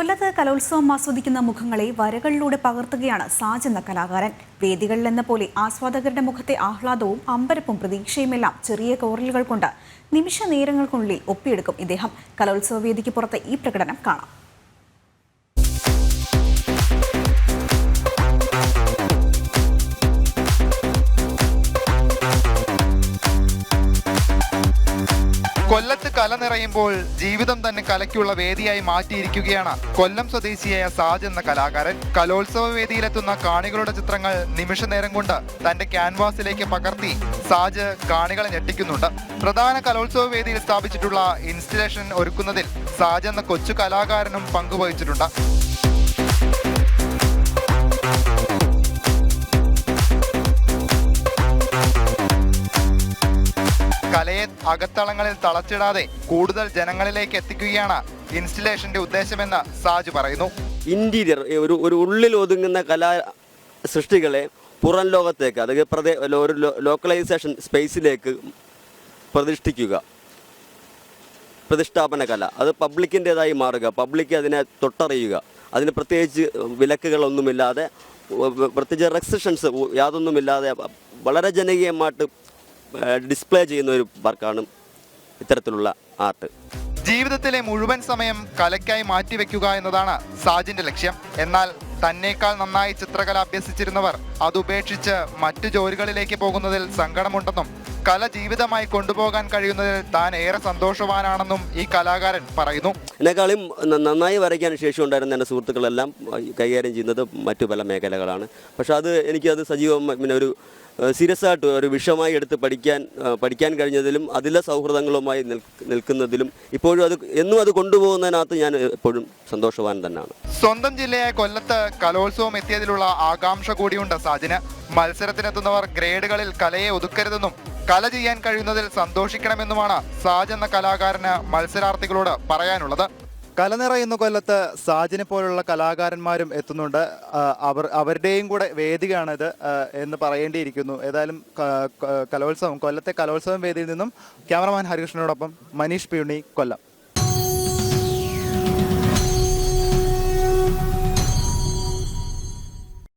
കൊല്ലത്ത് കലോത്സവം ആസ്വദിക്കുന്ന മുഖങ്ങളെ വരകളിലൂടെ പകർത്തുകയാണ് സാജ് എന്ന കലാകാരൻ. വേദികളിൽ എന്ന പോലെ ആസ്വാദകരുടെ മുഖത്തെ ആഹ്ലാദവും അമ്പരപ്പും പ്രതീക്ഷയുമെല്ലാം ചെറിയ കോറലുകൾ കൊണ്ട് നിമിഷ നേരങ്ങൾക്കുള്ളിൽ ഒപ്പിയെടുക്കും ഇദ്ദേഹം. കലോത്സവ വേദിക്ക് പുറത്ത് ഈ പ്രകടനം കാണാം. കൊല്ലത്ത് കല നിറയുമ്പോൾ ജീവിതം തന്നെ കലയ്ക്കുള്ള വേദിയായി മാറ്റിയിരിക്കുകയാണ് കൊല്ലം സ്വദേശിയായ സാജ് എന്ന കലാകാരൻ. കലോത്സവ വേദിയിലെത്തുന്ന കാണികളുടെ ചിത്രങ്ങൾ നിമിഷ നേരം കൊണ്ട് തന്റെ ക്യാൻവാസിലേക്ക് പകർത്തി സാജ് കാണികളെ ഞെട്ടിക്കുന്നുണ്ട്. പ്രധാന കലോത്സവ വേദിയിൽ സ്ഥാപിച്ചിട്ടുള്ള ഇൻസ്റ്റലേഷൻ ഒരുക്കുന്നതിൽ സാജ് എന്ന കൊച്ചു കലാകാരനും പങ്കുവഹിച്ചിട്ടുണ്ട്. കലയെ അകത്തളങ്ങളിൽ തളച്ചിടാതെ കൂടുതൽ ജനങ്ങളിലേക്ക് എത്തിക്കുകയാണ് ഇൻസ്റ്റലേഷന്റെ ഉദ്ദേശമെന്ന് സാജു പറയുന്നു. ഇന്റീരിയർ ഒരു ഒരു ഉള്ളിൽ ഒതുങ്ങുന്ന കലാ സൃഷ്ടികളെ പുറം ലോകത്തേക്ക് അതായത് പ്രദേ ഒരു ലോക്കലൈസേഷൻ സ്പേസിലേക്ക് പ്രതിഷ്ഠിക്കുക. പ്രതിഷ്ഠാപന കല അത് പബ്ലിക്കിന്റെതായി മാറുക പബ്ലിക് അതിനെ തൊട്ടറിയുക അതിന് പ്രത്യേകിച്ച് വിലക്കുകളൊന്നുമില്ലാതെ പ്രത്യേകിച്ച് റെസ്ട്രിക്ഷൻസ് യാതൊന്നുമില്ലാതെ വളരെ ജനകീയമായിട്ട് ഡിസ്പ്ലേ ചെയ്യുന്ന ഒരു വർക്കാണ് ഇത്തരത്തിലുള്ള ആർട്ട്. ജീവിതത്തിലെ മുഴുവൻ സമയം കലയ്ക്കായി മാറ്റിവെക്കുക എന്നതാണ് സാജിന്റെ ലക്ഷ്യം. എന്നാൽ തന്നേക്കാൾ നന്നായി ചിത്രകല അഭ്യസിച്ചിരുന്നവർ അതുപേക്ഷിച്ച് മറ്റു ജോലികളിലേക്ക് പോകുന്നതിൽ സങ്കടമുണ്ടെന്നും കല ജീവിതമായി കൊണ്ടുപോകാൻ കഴിയുന്നതിൽ താൻ ഏറെ സന്തോഷവാനാണെന്നും ഈ കലാകാരൻ പറയുന്നു. എന്നെക്കാളും നന്നായി വരയ്ക്കാൻ ശേഷി ഉണ്ടായിരുന്ന എന്റെ സുഹൃത്തുക്കളെല്ലാം കൈകാര്യം ചെയ്യുന്നത് മറ്റു പല മേഖലകളാണ്. പക്ഷെ അത് എനിക്കത് സജീവം പിന്നെ ഒരു സീരിയസ് ആയിട്ട് ഒരു വിഷയമായി എടുത്ത് പഠിക്കാൻ പഠിക്കാൻ കഴിഞ്ഞതിലും അതിലെ സൗഹൃദങ്ങളുമായി നിൽക്കുന്നതിലും ഇപ്പോഴും അത് എന്നും അത് കൊണ്ടുപോകുന്നതിനകത്ത് ഞാൻ എപ്പോഴും സന്തോഷവാൻ തന്നെയാണ് സ്വന്തം ജില്ലയായ കൊല്ലത്ത് കലോത്സവം എത്തിയതിലുള്ള ആകാംക്ഷ കൂടിയുണ്ട് സാജിന്. മത്സരത്തിനെത്തുന്നവർ ഗ്രേഡുകളിൽ കലയെ ഒതുക്കരുതെന്നും കല ചെയ്യാൻ കഴിയുന്നതിൽ സന്തോഷിക്കണമെന്നുമാണ് സാജ് എന്ന കലാകാരന് മത്സരാർത്ഥികളോട് പറയാനുള്ളത്. കല നിറയുന്ന കൊല്ലത്ത് സാജിനെ പോലുള്ള കലാകാരന്മാരും എത്തുന്നുണ്ട്. അവർ അവരുടെയും കൂടെ വേദികയാണിത് എന്ന് പറയേണ്ടിയിരിക്കുന്നു. ഏതായാലും കലോത്സവം കൊല്ലത്തെ കലോത്സവം വേദിയിൽ നിന്നും ക്യാമറമാൻ ഹരികൃഷ്ണനോടൊപ്പം മനീഷ് പിയുണി കൊല്ലം.